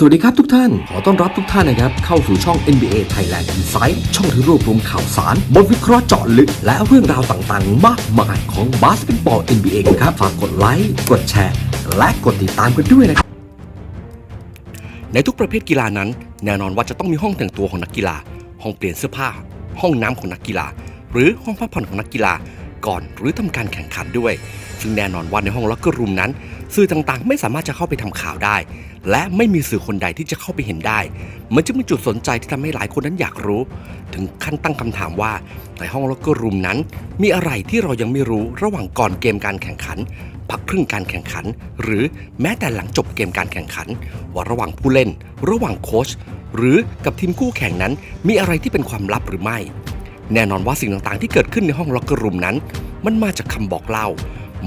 สวัสดีครับทุกท่าน ขอต้อนรับทุกท่านนะครับ เข้าสู่ช่อง NBA Thailand Insight ช่องที่รวบรวมข่าวสาร บทวิเคราะห์เจาะลึก และเรื่องราวต่างๆ มากมายของบาสเกตบอล NBA กันครับ ฝากกดไลค์ กดแชร์ และกดติดตามกันด้วยนะครับ ในทุกประเภทกีฬานั้น แน่นอนว่าจะต้องมีห้องแต่งตัวของนักกีฬา ห้องเปลี่ยนเสื้อผ้า ห้องน้ำของนักกีฬา หรือห้องพักผ่อนของนักกีฬา ก่อนหรือทำการแข่งขันด้วย ซึ่งแน่นอนว่าในห้องล็อกเกอร์รูมนั้น สื่อต่างๆ ไม่สามารถจะเข้าไปทำข่าวได้ และไม่มีสื่อคนใดที่จะเข้าไปเห็นได้ มันจึงเป็นจุดสนใจที่ทำให้หลายคนนั้นอยากรู้ ถึงขั้นตั้งคำถามว่าในห้องล็อกเกอร์รูมนั้น มีอะไรที่เรายังไม่รู้ระหว่างก่อนเกมการแข่งขันพักครึ่งการแข่งขัน หรือแม้แต่หลังจบเกมการแข่งขัน ว่าระหว่างผู้เล่น ระหว่างโค้ชหรือกับทีมคู่แข่งนั้นมีอะไรที่เป็นความลับหรือไม่ แน่นอนว่าสิ่งต่างๆ ที่เกิดขึ้นในห้องล็อกเกอร์รูมนั้น มันมาจากคำบอกเล่า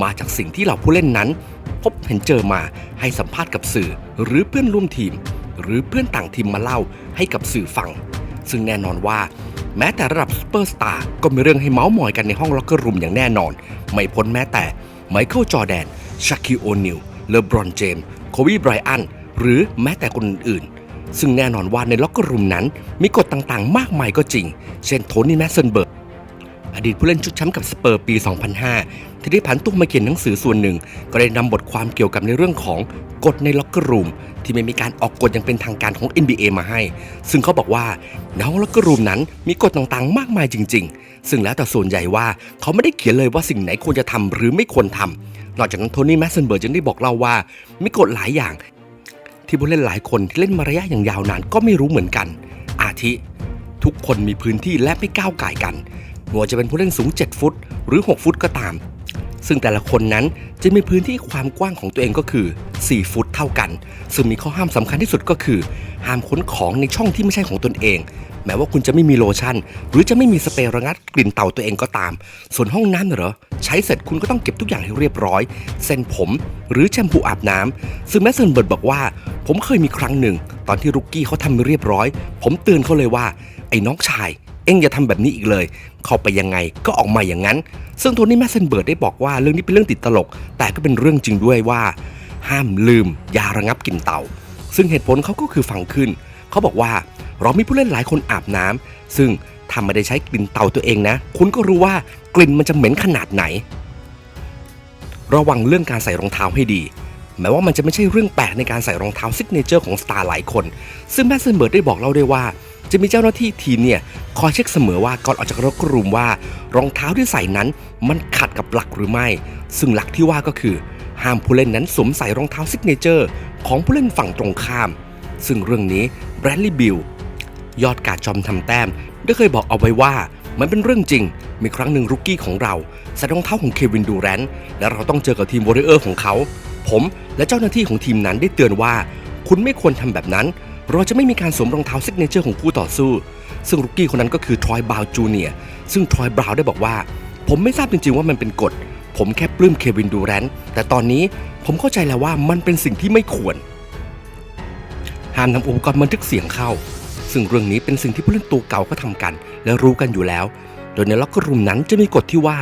มาจากสิ่งที่เหล่าผู้เล่นนั้น พบเห็นเจอมาให้สัมภาษณ์กับสื่อ หรือเพื่อนร่วมทีม หรือเพื่อนต่างทีมมาเล่าให้กับสื่อฟัง ซึ่งแน่นอนว่า แม้แต่ระดับซูเปอร์สตาร์ก็มีเรื่องให้เมาส์มอยกันในห้องล็อกเกอร์รูมอย่างแน่นอน ไม่พ้นแม้แต่ไมเคิลจอแดนชาคิโอนิลเลบรอนเจมส์โคบีไบรอันหรือแม้แต่คนอื่นๆ ซึ่งแน่นอนว่าในล็อกเกอร์รูมนั้น มีกฎต่างๆ มากมายก็จริง เช่นโทนี่แมสเซนเบิร์กอดีตผู้เล่นชุดแชมป์กับสเปอร์ปี 2005 ที่ได้ผันตัวมาเขียนหนังสือส่วนหนึ่ง ก็ได้นำบทความเกี่ยวกับในเรื่องของกฎในล็อกเกอร์รูมที่ไม่มีการออกกฎอย่างเป็นทางการของ NBA มาให้ ซึ่งเขาบอกว่าในห้องล็อกเกอร์รูมนั้นมีกฎต่างๆ มากมายจริง ๆ ซึ่งแล้วแต่ส่วนใหญ่ว่าเขาไม่ได้เขียนเลยว่าสิ่งไหนควรจะทำหรือไม่ควรทำนอกจากนั้นโทนี่แมสเซนเบิร์กยังได้บอกเล่าว่า มีกฎหลายอย่าง ที่ผู้เล่นหลายคนที่เล่นมาระยะอย่างยาวนานก็ไม่รู้เหมือนกัน อาทิ ทุกคนมีพื้นที่และไม่ก้าวไก่กันไม่ว่าจะเป็นผู้เล่นสูง 7 ฟุต หรือ 6 ฟุตก็ตาม ซึ่งแต่ละคนนั้นจะมีพื้นที่ความกว้างของตัวเองก็คือ 4 ฟุตเท่ากัน ซึ่งมีข้อห้ามสำคัญที่สุดก็คือ ห้ามค้นของในช่องที่ไม่ใช่ของตนเอง แม้ว่าคุณจะไม่มีโลชั่น หรือจะไม่มีสเปรย์ระงัดกลิ่นเต่าตัวเองก็ตาม ส่วนห้องน้ำน่ะเหรอ ใช้เสร็จคุณก็ต้องเก็บทุกอย่างให้เรียบร้อย เส้นผม หรือแชมพูอาบน้ำซึ่งแมสเซนเบิร์ดบอกว่า ผมเคยมีครั้งหนึ่ง ตอนที่รุกกี้เขาทำไม่เรียบร้อย ผมเตือนเขาเลยว่า ไอ้น้องชายเอ็งอย่าทำแบบนี้อีกเลย เข้าไปยังไงก็ออกมาอย่างนั้น ซึ่งโทนี่แมสเซนเบิร์ดได้บอกว่าเรื่องนี้เป็นเรื่องติดตลก แต่ก็เป็นเรื่องจริงด้วยว่า ห้ามลืมยาระงับกลิ่นเต่า ซึ่งเหตุผลเขาก็คือฟังขึ้น เขาบอกว่าเรามีผู้เล่นหลายคนอาบน้ำซึ่งถ้าไม่ได้ใช้กลิ่นเต่าตัวเองนะ คุณก็รู้ว่ากลิ่นมันจะเหม็นขนาดไหน ระวังเรื่องการใส่รองเท้าให้ดี แม้ว่ามันจะไม่ใช่เรื่องแปลกในการใส่รองเท้าซิกเนเจอร์ของสตาร์หลายคน ซึ่งแมสเซนเบิร์ดได้บอกเล่าด้วยว่า จะมีเจ้าหน้าที่ทีมเนี่ยคอยเช็คเสมอว่าก่อนออกจากรถกรูมว่า รองเท้าที่ใส่นั้นมันขัดกับหลักหรือไม่ ซึ่งหลักที่ว่าก็คือ ห้ามผู้เล่นนั้นสวมใส่รองเท้าซิกเนเจอร์ของผู้เล่นฝั่งตรงข้าม ซึ่งเรื่องนี้ แบรดลีย์บิลยอดการจอมทำแต้ม ได้เคยบอกเอาไว้ว่ามันเป็นเรื่องจริง มีครั้งหนึ่งรุกกี้ของเราใส่รองเท้าของเควินดูแรนต์และเราต้องเจอกับทีมวอริเออร์ของเขา ผมและเจ้าหน้าที่ของทีมนั้นได้เตือนว่า คุณไม่ควรทำแบบนั้น เราจะไม่มีการสวมรองเท้าซิกเนเจอร์ของคู่ต่อสู้ ซึ่งรุกกี้คนนั้นก็คือทรอยบราวน์จูเนียร์ซึ่งทรอยบราวน์ได้บอกว่า ผมไม่ทราบจริงๆว่ามันเป็นกฎ ผมแค่ปลื้มเควินดูแรนต์แต่ตอนนี้ผมเข้าใจแล้วว่ามันเป็นสิ่งที่ไม่ควร ห้ามนำอุปกรณ์บันทึกเสียงเข้า ซึ่งเรื่องนี้เป็นสิ่งที่ผู้เล่นตัวเก่าก็ทำกัน และรู้กันอยู่แล้ว โดยในล็อกกร์รูมนั้นจะมีกฎที่ว่า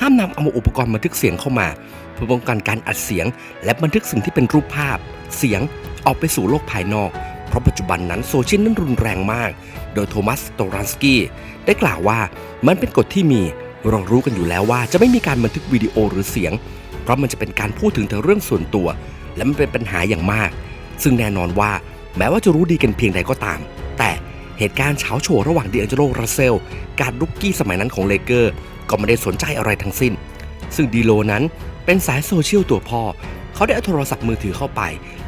ห้ามนำเอาอุปกรณ์บันทึกเสียงเข้ามา เพื่อป้องกันการอัดเสียง และบันทึกสิ่งที่เป็นรูปภาพ เสียงออกไปสู่โลกภายนอก เพราะปัจจุบันนั้นโซเชียลนั้นรุนแรงมาก โดยโทมัสโตรันสกี้ได้กล่าวว่ามันเป็นกฎที่มีเรารู้กันอยู่แล้วว่าจะไม่มีการบันทึกวิดีโอหรือเสียง เพราะมันจะเป็นการพูดถึงแต่เรื่องส่วนตัว และมันเป็นปัญหาอย่างมาก ซึ่งแน่นอนว่า แม้ว่าจะรู้ดีกันเพียงใดก็ตาม แต่เหตุการณ์เฉาโชว์ระหว่างเดิแองเจโลรัสเซล การรุกกี้สมัยนั้นของเลเกอร์ ก็ไม่ได้สนใจอะไรทั้งสิ้น ซึ่งดีโลนั้นเป็นสายโซเชียลตัวพ่อ เขาได้เอาโทรศัพท์มือถือเข้าไป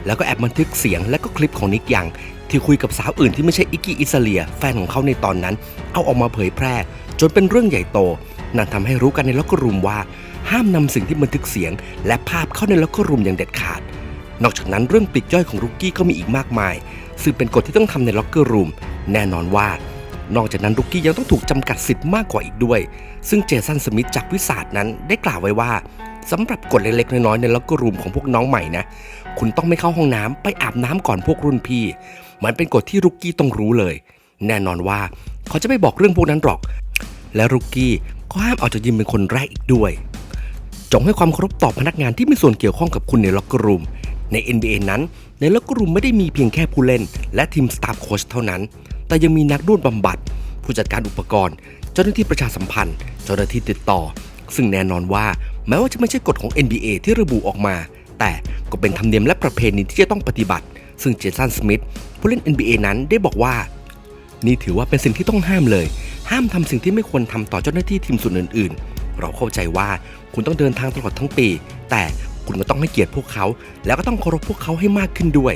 แล้วก็แอบบันทึกเสียงและก็คลิปของนิกยังที่คุยกับสาวอื่นที่ไม่ใช่อิกกี้อิซาเลีย แฟนของเขาในตอนนั้น เอาออกมาเผยแพร่ จนเป็นเรื่องใหญ่โต นั่นทำให้รู้กันในล็อกกร์รูมว่า ห้ามนำสิ่งที่บันทึกเสียง และภาพเข้าในล็อกกร์รูมอย่างเด็ดขาด นอกจากนั้นเรื่องปลีกย่อยของรุกกี้ก็มีอีกมากมาย ซึ่งเป็นกฎที่ต้องทำในล็อกเกอร์รูมแน่นอนว่า นอกจากนั้นรุกกี้ยังต้องถูกจำกัดสิทธิ์มากกว่าอีกด้วย ซึ่งเจสันสมิธจากวิสาดนั้นได้กล่าวไว้ว่าสำหรับกฎเล็กๆน้อยๆในล็อกเกอร์รูมของพวกน้องใหม่นะคุณต้องไม่เข้าห้องน้ำไปอาบน้ำก่อนพวกรุ่นพี่ มันเป็นกฎที่รุกกี้ต้องรู้เลย แน่นอนว่าเขาจะไม่บอกเรื่องพวกนั้นหรอก และรุกกี้ก็ห้ามออกจากยิมเป็นคนแรกอีกด้วย จงให้ความเคารพต่อพนักงานที่มีส่วนเกี่ยวข้องกับคุณในล็อกเกอร์รูม ใน NBA นั้นในล็อกเกอร์รูมไม่ได้มีเพียงแค่ผู้เล่น และทีมสตาฟโค้ชเท่านั้น แต่ยังมีนักนวดบำบัด ผู้จัดการอุปกรณ์ เจ้าหน้าที่ประชาสัมพันธ์ เจ้าหน้าที่ติดต่อ ซึ่งแน่นอนว่าแม้ว่าจะไม่ใช่กฎของ NBA ที่ระบุออกมา แต่ก็เป็นธรรมเนียมและประเพณีที่จะต้องปฏิบัติ ซึ่งเจสันสมิธผู้เล่น NBA นั้นได้บอกว่า นี่ถือว่าเป็นสิ่งที่ต้องห้ามเลย ห้ามทำสิ่งที่ไม่ควรทำต่อเจ้าหน้าที่ทีมส่วนอื่น ๆ เราเข้าใจว่าคุณต้องเดินทางตลอดทั้งปี แต่ คุณก็ต้องให้เกียรติพวกเขา แล้วก็ต้องเคารพพวกเขาให้มากขึ้นด้วย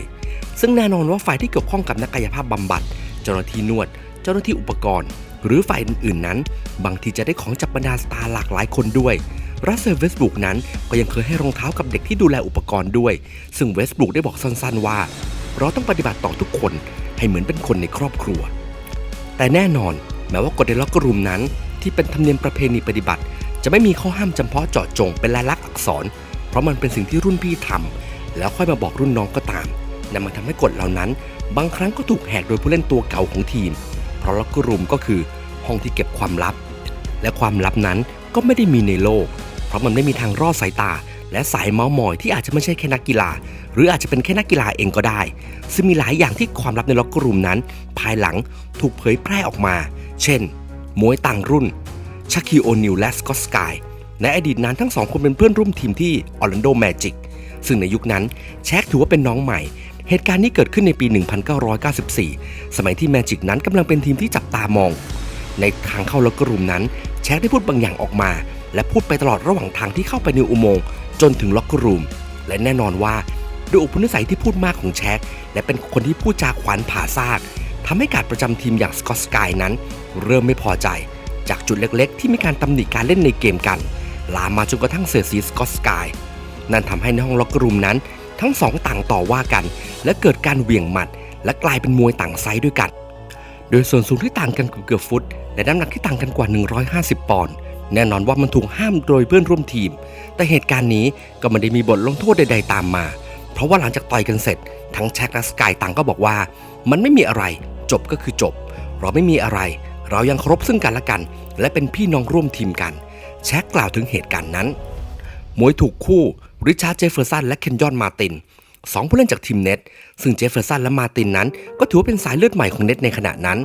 ซึ่งแน่นอนว่าฝ่ายที่เกี่ยวข้องกับนักกายภาพบำบัด เจ้าหน้าที่นวด เจ้าหน้าที่อุปกรณ์ หรือฝ่ายอื่นๆนั้น บางทีจะได้ของจากบรรดาสตาร์หลากหลายคนด้วยรัสเซลเวสบุกนั้นก็ยังเคยให้รองเท้ากับเด็กที่ดูแลอุปกรณ์ด้วย ซึ่งเวสบุกได้บอกสั้นๆว่า เราต้องปฏิบัติต่อทุกคนให้เหมือนเป็นคนในครอบครัว แต่แน่นอนแม้ว่ากฎในล็อกกร์รูมนั้น ที่เป็นธรรมเนียมประเพณีปฏิบัติ จะไม่มีข้อห้ามจำเพาะเจาะจงเป็นลายลักษณ์อักษร เพราะมันเป็นสิ่งที่รุ่นพี่ทำแล้วค่อยมาบอกรุ่นน้องก็ตามนั่นมันทำให้กฎเหล่านั้น บางครั้งก็ถูกแหกโดยผู้เล่นตัวเก่าของทีม เพราะล็อกเกอร์รูมก็คือห้องที่เก็บความลับ และความลับนั้นก็ไม่ได้มีในโลก เพราะมันไม่มีทางรอดสายตา และสายเมาส์มอยที่อาจจะไม่ใช่แค่นักกีฬา หรืออาจจะเป็นแค่นักกีฬาเองก็ได้ ซึ่งมีหลายอย่างที่ความลับในล็อกเกอร์รูมนั้น ภายหลังถูกเผยแพร่ออกมา เช่นมวยต่างรุ่นชักคิโอนิลและสกอตสกาย ในอดีตนั้นทั้งสองคนเป็นเพื่อนร่วมทีมที่ออร์แลนโดแมจิกซึ่งในยุคนั้นแช็คถือว่าเป็นน้องใหม่ เหตุการณ์นี้เกิดขึ้นในปี 1994 สมัยที่แมจิกนั้นกำลังเป็นทีมที่จับตามอง ในทางเข้าล็อกกร์รูมนั้น แช็คได้พูดบางอย่างออกมา และพูดไปตลอดระหว่างทางที่เข้าไปในอุโมงค์จนถึงล็อกกร์รูม และแน่นอนว่าด้วยอุปนิสัยที่พูดมากของแช็คและเป็นคนที่พูดจาขวานผ่าซากทำให้การประจำทีมอย่างสกอตสกายนั้น เริ่มไม่พอใจ จากจุดเล็กๆ ที่มีการตำหนิการเล่นในเกมกัน ลามมาจนกระทั่งเสียสีสกอตสกาย นั่นทำให้ในห้องล็อกกร์รูมนั้น ทั้งสองต่างต่อว่ากัน และเกิดการเหวี่ยงหมัด และกลายเป็นมวยต่างไซส์ด้วยกัน โดยส่วนสูงที่ต่างกันเกือบฟุต และน้ำหนักที่ต่างกันกว่า 150 ปอนด์แน่นอนว่ามันถูกห้ามโดยเพื่อนร่วมทีม แต่เหตุการณ์นี้ก็ไม่ได้มีบทลงโทษใด ๆ ตามมา เพราะว่าหลังจากต่อยกันเสร็จ ทั้งแช็คและสกายต่างก็บอกว่า มันไม่มีอะไร จบก็คือจบ เราไม่มีอะไร เรายังเคารพซึ่งกันและกัน และเป็นพี่น้องร่วมทีมกัน แช็คกล่าวถึงเหตุการณ์นั้น มวยถูกคู่ริชาร์ดเจฟเฟอร์สันและเคนยอนมาตินสองผู้เล่นจากทีมเน็ต ซึ่งเจฟเฟอร์สันและมาตินนั้น ก็ถือว่าเป็นสายเลือดใหม่ของเน็ตในขณะนั้น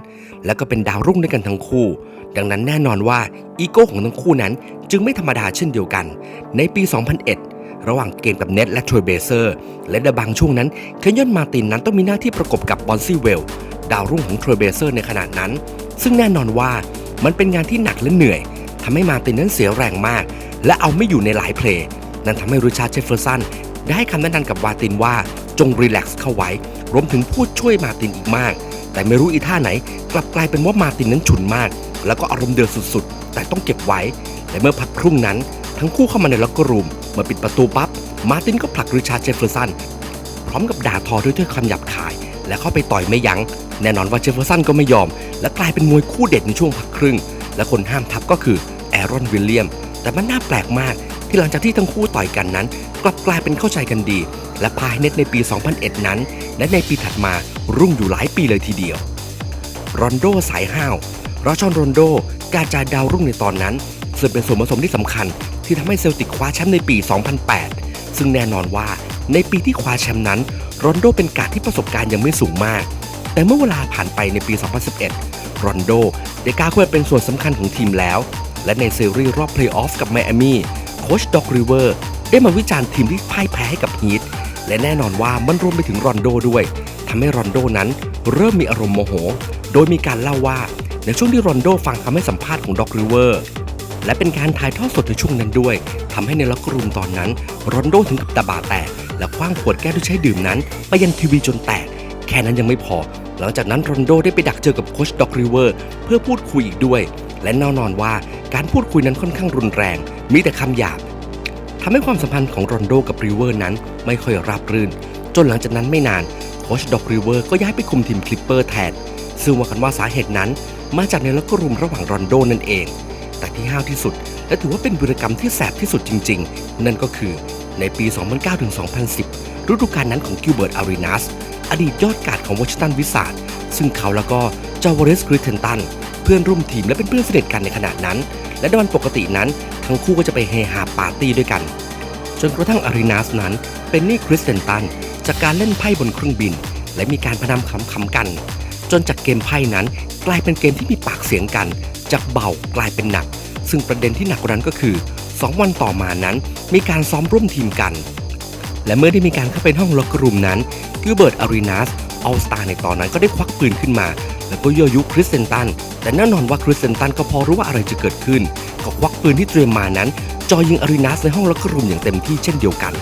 และก็เป็นดาวรุ่งด้วยกันทั้งคู่ ดังนั้นแน่นอนว่าอีโก้ของทั้งคู่นั้นจึงไม่ธรรมดาเช่นเดียวกัน ในปี 2001 ระหว่างเกมกับเน็ตและทรอยเบเซอร์ และในบางช่วงนั้นเคนยอนมาตินนั้นต้องมีหน้าที่ประกบกับบอนซี่เวล ดาวรุ่งของทรอยเบเซอร์ในขณะนั้น ซึ่งแน่นอนว่ามันเป็นงานที่หนักและเหนื่อย ทำให้มาตินนั้นเสียแรงมาก และเอาไม่อยู่ในหลายเพลย์นั่นทำให้ริชาร์ดเจฟเฟอร์สันได้ให้คำแนะนำกับวาตินว่าจงรีแลกซ์เข้าไว้ รวมถึงพูดช่วยมาตินอีกมาก แต่ไม่รู้อีท่าไหน กลับกลายเป็นว่ามาตินนั้นฉุนมาก แล้วก็อารมณ์เดือดสุดๆ แต่ต้องเก็บไว้และเมื่อพักครุ่งนั้น ทั้งคู่เข้ามาในล็อกเกอร์รูมเมื่อปิดประตูปั๊บมาตินก็ผลักริชาร์ดเจฟเฟอร์สันพร้อมกับด่าทอด้วยถ้อยคำหยาบคาย และเข้าไปต่อยไม่ยัง้งแน่นอนว่าเจฟเฟอร์สันก็ไม่ยอม และกลายเป็นมวยคู่เด็ดในช่วงพักครึ่ง และคนห้ามทับก็คือ รอนวิลเลียม แต่มันน่าแปลกมากที่หลังจากที่ทั้งคู่ต่อยกันนั้น กลับกลายเป็นเข้าใจกันดี และพาให้เน็ตในปี 2001 นั้น และในปีถัดมารุ่งอยู่หลายปีเลยทีเดียวรอนโดสายห้าวราชอนโรนโดการจ่าดาวรุ่งในตอนนั้นซึ่งเป็นส่วนผสมที่สำคัญ ที่ทำให้เซลติกคว้าแชมป์ในปี 2008 ซึ่งแน่นอนว่าในปีที่คว้าแชมป์นั้นรอนโดเป็นการที่ประสบการณ์ยังไม่สูงมาก แต่เมื่อเวลาผ่านไปในปี 2011รอนโดได้กล้าขึ้นเป็นส่วนสำคัญของทีมแล้ว และในซีรีส์รอบเพลย์ออฟกับไมอามี่โคชด็อกริเวอร์ได้มาวิจารณ์ทีมที่พ่ายแพ้ให้กับฮีทและแน่นอนว่ามันรวมไปถึงรอนโดด้วยทำให้รอนโดนั้นเริ่มมีอารมณ์โมโห โดยมีการเล่าว่าในช่วงที่รอนโดฟังคำให้สัมภาษณ์ของด็อกริเวอร์และเป็นการถ่ายทอดสดในช่วงนั้นด้วยทำให้ในล็อกรูมตอนนั้นรอนโดถึงกับตาบาแตก และคว้างขวดแก้วที่ใช้ดื่มนั้น ไปยังทีวีจนแตก แค่นั้นยังไม่พอ หลังจากนั้นรอนโดได้ไปดักเจอกับโคชด็อกริเวอร์เพื่อพูดคุยอีกด้วย และแน่นอนว่าการพูดคุยนั้นค่อนข้างรุนแรง มีแต่คำหยาบทำให้ความสัมพันธ์ของรอนโดกับริเวอร์นั้นไม่ค่อยราบรื่น จนหลังจากนั้นไม่นานโคชด็อกริเวอร์ก็ย้ายไปคุมทีมคลิปเปอร์แทน ซึ่งว่ากันว่าสาเหตุนั้น มาจากในล็อกเกอร์รูมระหว่างรอนโดนั่นเอง แต่ที่ห้าวที่สุด และถือว่าเป็นวีรกรรมที่แสบที่สุดจริง ๆ นั่นก็คือในปี 2009-2010 ฤดูกาลนั้นของกิลเบิร์ตอารีนัสอดีตยอดการ์ดของวอชิงตันวิสาดซึ่งเขาแล้วก็จาวเรสกริเทนตัน เพื่อนร่วมทีมและเป็นเพื่อนสนิทกันในขณะนั้น และในวันปกตินั้น ทั้งคู่ก็จะไปเฮฮาปาร์ตี้ด้วยกัน จนกระทั่งอารีนัสนั้นเป็นนี่คริสเตนตันจากการเล่นไพ่บนเครื่องบิน และมีการพนันขำๆกัน จนจากเกมไพ่นั้นกลายเป็นเกมที่มีปากเสียงกัน จากเบากลายเป็นหนัก ซึ่งประเด็นที่หนักกว่านั้นก็คือ 2 วันต่อมานั้นมีการซ้อมร่วมทีมกัน และเมื่อได้มีการเข้าไปห้องล็อกกร์รูมนั้นกิลเบิร์ตอารีนัสออลสตาในตอนนั้นก็ได้ควักปืนขึ้นมา แล้วก็ยั่วยุคริสเซนตัน แต่แน่นอนว่าคริสเซนตันก็พอรู้ว่าอะไรจะเกิดขึ้นก็ควักปืนที่เตรียมมานั้นจอยิงอารีนัสในห้องล็อกเกอร์รูมอย่างเต็มที่เช่นเดียวกัน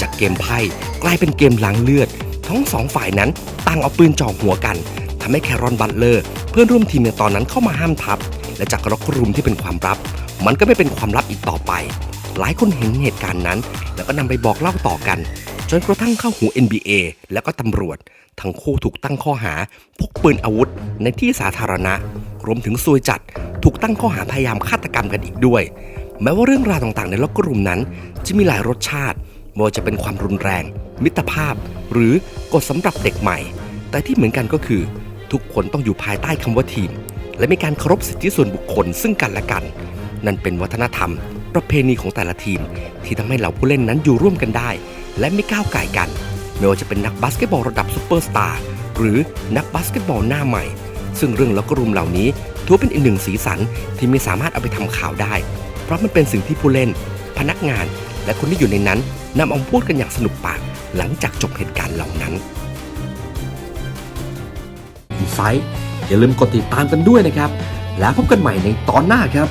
จากเกมไพ่กลายเป็นเกมล้างเลือด ทั้งสองฝ่ายนั้นต่างเอาปืนจ่อหัวกันทำให้แครอนบัตเลอร์ เพื่อนร่วมทีมในตอนนั้นเข้ามาห้ามทับ และจากล็อกรุมที่เป็นความลับ มันก็ไม่เป็นความลับอีกต่อไป หลายคนเห็นเหตุการณ์นั้น แล้วก็นำไปบอกเล่าต่อกัน จนกระทั่งเข้าหู NBA แล้วก็ตำรวจ ทั้งคู่ถูกตั้งข้อหาพกปืนอาวุธในที่สาธารณะ รวมถึงซวยจัดถูกตั้งข้อหาพยายามฆาตกรรมกันอีกด้วย แม้ว่าเรื่องราวต่างๆ ในล็อกกร์รูมนั้น จะมีหลายรสชาติไม่ว่าจะเป็นความรุนแรง มิตรภาพ หรือกฎสำหรับเด็กใหม่ แต่ที่เหมือนกันก็คือ ทุกคนต้องอยู่ภายใต้คำว่าทีม และมีการเคารพสิทธิส่วนบุคคลซึ่งกันและกัน นั่นเป็นวัฒนธรรม ประเพณีของแต่ละทีม ที่ทำให้เหล่าผู้เล่นนั้นอยู่ร่วมกันได้ และไม่ก้าวไก่กัน ไม่ว่าจะเป็นนักบาสเกตบอลระดับซูเปอร์สตาร์หรือนักบาสเกตบอลหน้าใหม่ ซึ่งเรื่องล็อกกร์รูมเหล่านี้ถือว่าเป็นอีกหนึ่งสีสันที่ไม่สามารถเอาไปทำข่าวได้ เพราะมันเป็นสิ่งที่ผู้เล่น พนักงาน และคนที่อยู่ในนั้นนำเอาพูดกันอย่างสนุกปากหลังจากจบเหตุการณ์เหล่านั้นอินไซต์อย่าลืมกดติดตามกันด้วยนะครับ แล้วพบกันใหม่ในตอนหน้าครับ